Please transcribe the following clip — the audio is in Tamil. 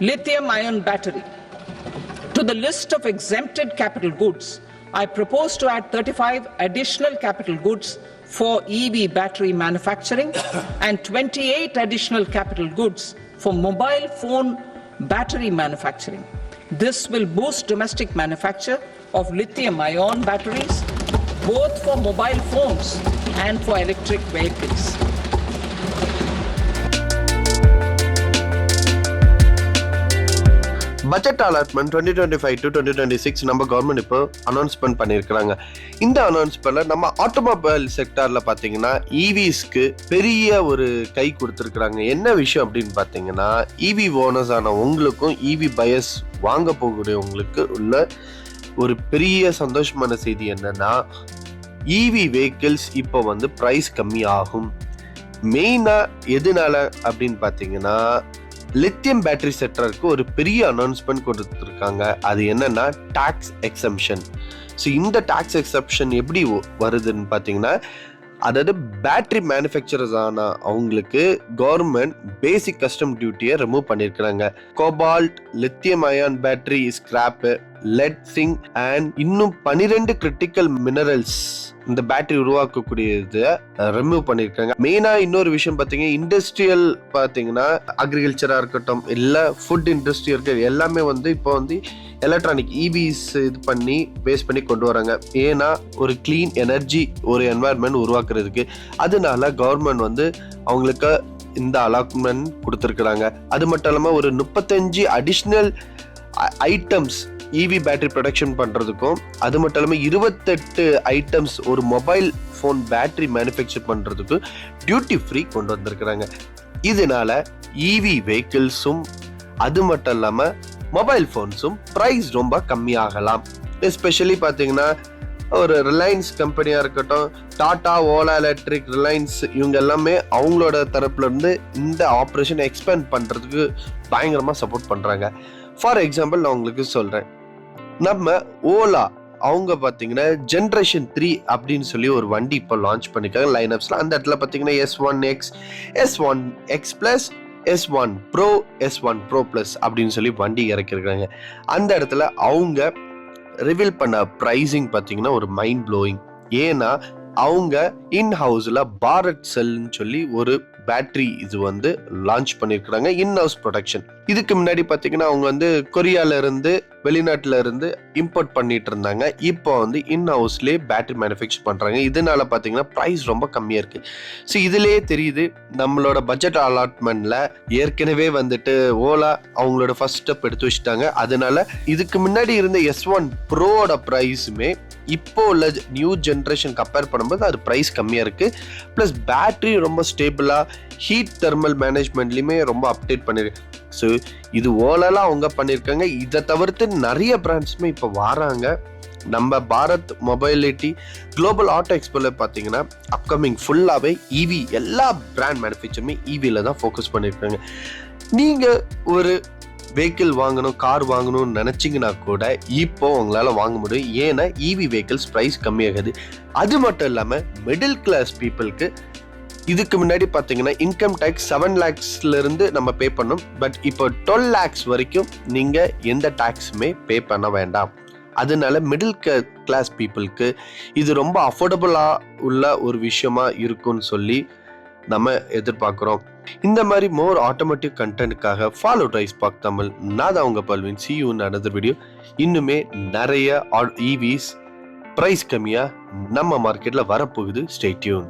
lithium ion battery. To the list of exempted capital goods, I propose to add 35 additional capital goods for EV battery manufacturing and 28 additional capital goods for mobile phone battery manufacturing. This will boost domestic manufacture of lithium ion batteries both for mobile phones and for electric vehicles. Budget allotment twenty twenty five to twenty twenty six நம்ம கவர்மெண்ட் இப்போ அனௌன்ஸ்மெண்ட் பண்ணியிருக்கிறாங்க. இந்த அனௌன்ஸ்மெண்ட்ல நம்ம ஆட்டோமொபைல் செக்டாரில் பார்த்தீங்கன்னா e இவிஸ்க்கு பெரிய ஒரு கை கொடுத்துருக்குறாங்க. என்ன விஷயம் அப்படின்னு பார்த்தீங்கன்னா இவி ஓனர்ஸ் ஆன உங்களுக்கும் இவி பயஸ் வாங்க போகக்கூடியவங்களுக்கு உள்ள ஒரு பெரிய சந்தோஷமான செய்தி என்னன்னா இவி வெஹிக்கிள்ஸ் இப்போ வந்து ப்ரைஸ் கம்மி ஆகும் மெயினாக எதனால அப்படின்னு பார்த்தீங்கன்னா லித்தியம் பேட்டரி செக்டருக்கு ஒரு பெரிய அனௌன்ஸ்மெண்ட் கொடுத்துருக்காங்க. அது என்னன்னா டாக்ஸ் எக்ஸம்ஷன் ஸோ இந்த டாக்ஸ் எக்ஸப்ஷன் எப்படி வருதுன்னு பார்த்தீங்கன்னா அதாவது பேட்டரி மேனுஃபேக்சரர்ஸ் ஆனால் அவங்களுக்கு கவர்மெண்ட் பேசிக் கஸ்டம் டியூட்டியை ரிமூவ் பண்ணியிருக்கிறாங்க cobalt lithium ion battery scrap lead zinc and இன்னும் பனிரெண்டு கிரிட்டிக்கல் மினரல்ஸ் இந்த பேட்டரி உருவாக்கக்கூடியது ரிமூவ் பண்ணியிருக்காங்க. மெயினாக இன்னொரு விஷயம் பார்த்தீங்கன்னா இண்டஸ்ட்ரியல் பார்த்தீங்கன்னா அக்ரிகல்ச்சராக இருக்கட்டும் இல்லை ஃபுட் இண்டஸ்ட்ரி இருக்க எல்லாமே வந்து இப்போ வந்து எலக்ட்ரானிக் இபிஸ் e இது பண்ணி பேஸ் பண்ணி கொண்டு வராங்க. ஏன்னா ஒரு க்ளீன் எனர்ஜி ஒரு என்வாயர்மெண்ட் உருவாக்குறதுக்கு. அதனால கவர்மெண்ட் வந்து அவங்களுக்கு இந்த அலாட்மெண்ட் கொடுத்துருக்குறாங்க. அது மட்டும் இல்லாமல் ஒரு முப்பத்தஞ்சு additional items EV battery production பண்ணுறதுக்கும் அது மட்டும் இல்லாமல் இருபத்தெட்டு ஐட்டம்ஸ் ஒரு மொபைல் ஃபோன் பேட்டரி மேனுஃபேக்சர் பண்ணுறதுக்கும் டியூட்டி ஃப்ரீ கொண்டு வந்திருக்கிறாங்க. இதனால இவி வெஹிக்கிள்ஸும் அது மட்டும் இல்லாமல் மொபைல் ஃபோன்ஸும் ப்ரைஸ் ரொம்ப கம்மியாகலாம். எஸ்பெஷலி பார்த்தீங்கன்னா ஒரு ரிலையன்ஸ் கம்பெனியாக இருக்கட்டும் டாடா ஓலா எலக்ட்ரிக் ரிலையன்ஸ் இவங்க எல்லாமே அவங்களோட தரப்புலேருந்து இந்த ஆப்ரேஷனை எக்ஸ்பேண்ட் பண்ணுறதுக்கு பயங்கரமாக சப்போர்ட் பண்ணுறாங்க ஃபார் எக்ஸாம்பிள் நான் உங்களுக்கு சொல்கிறேன் நம்ம ஓலா அவங்க பார்த்தீங்கன்னா ஜென்ரேஷன் த்ரீ அப்படின்னு சொல்லி ஒரு வண்டி இப்போ லான்ச் பண்ணியிருக்காங்க லைனப்ஸில் அந்த இடத்துல பார்த்தீங்கன்னா S one X S one X plus S one pro S one pro plus அப்படின்னு சொல்லி வண்டி இறக்கிருக்காங்க. அந்த இடத்துல அவங்க ரிவீல் பண்ண ப்ரைஸிங் பார்த்தீங்கன்னா ஒரு மைண்ட் ப்ளோயிங் ஏன்னா அவங்க இன் ஹவுஸில் பாரத் செல்னு சொல்லி ஒரு பேட்டரி இது வந்து லான்ச் பண்ணியிருக்கிறாங்க இன் ஹவுஸ் ப்ரொடக்ஷன் இதுக்கு முன்னாடி பார்த்தீங்கன்னா அவங்க வந்து கொரியால இருந்து வெளிநாட்டில் இருந்து இம்போர்ட் பண்ணிட்டு இருந்தாங்க. இப்போ வந்து இன் ஹவுஸ்லேயே பேட்டரி மேனுஃபேக்சர் பண்ணுறாங்க இதனால பார்த்தீங்கன்னா ப்ரைஸ் ரொம்ப கம்மியாக இருக்குது ஸோ இதுலேயே தெரியுது நம்மளோட பட்ஜெட் அலாட்மெண்ட்ல ஏற்கனவே வந்துட்டு ஓலா அவங்களோட ஃபர்ஸ்ட் ஸ்டெப் எடுத்து வச்சுட்டாங்க. அதனால இதுக்கு முன்னாடி இருந்த எஸ் ஒன் ப்ரோவோட ப்ரைஸுமே இப்போ உள்ள நியூ ஜென்ரேஷன் கம்பேர் பண்ணும்போது அது ப்ரைஸ் கம்மியாக இருக்குது ப்ளஸ் பேட்ரி ரொம்ப ஸ்டேபிளாக ஹீட் தெர்மல் மேனேஜ்மெண்ட்லையுமே ரொம்ப அப்டேட் பண்ணியிருக்கு ஸோ இது ஓலெல்லாம் அவங்க பண்ணியிருக்காங்க இதை தவிர்த்து நிறைய பிராண்ட்ஸுமே இப்போ வராங்க. நம்ம பாரத் மொபைலிட்டி குளோபல் ஆட்டோ எக்ஸ்போவில் பார்த்தீங்கன்னா அப்கமிங் ஃபுல்லாகவே இவி எல்லா பிராண்ட் மேனுஃபேக்சருமே இவியில் தான் ஃபோக்கஸ் பண்ணியிருக்காங்க நீங்கள் ஒரு வெஹிக்கிள் வாங்கணும் கார் வாங்கணும்னு நினச்சிங்கன்னா கூட இப்போ உங்களால் வாங்க முடியும். ஏன்னா இவி வெஹிக்கிள்ஸ் ப்ரைஸ் கம்மியாகுது. அது மட்டும் இல்லாமல் மிடில் கிளாஸ் பீப்புளுக்கு இதுக்கு முன்னாடி பார்த்தீங்கன்னா இன்கம் டேக்ஸ் செவன் லேக்ஸ்லேருந்து நம்ம பே பண்ணோம். பட் இப்போ டுவெல் லேக்ஸ் வரைக்கும் நீங்கள் எந்த டேக்ஸுமே பே பண்ண வேண்டாம். அதனால மிடில் கிளாஸ் பீப்புளுக்கு இது ரொம்ப அஃபோர்டபுளாக உள்ள ஒரு விஷயமா இருக்கும்னு சொல்லி நம்ம எதிர்பார்க்குறோம். இந்த மாதிரி மோர் ஆட்டோமேட்டிக் கண்டென்ட்காக ஃபாலோ டைஸ் பாக் தமிழ் நான் தான் உங்கள் பல்வின் சி யூ நடந்த வீடியோ இன்னுமே நிறைய இவிஸ் ப்ரைஸ் கம்மியாக நம்ம மார்க்கெட்டில் வரப்போகுது. ஸ்டேட்யூன்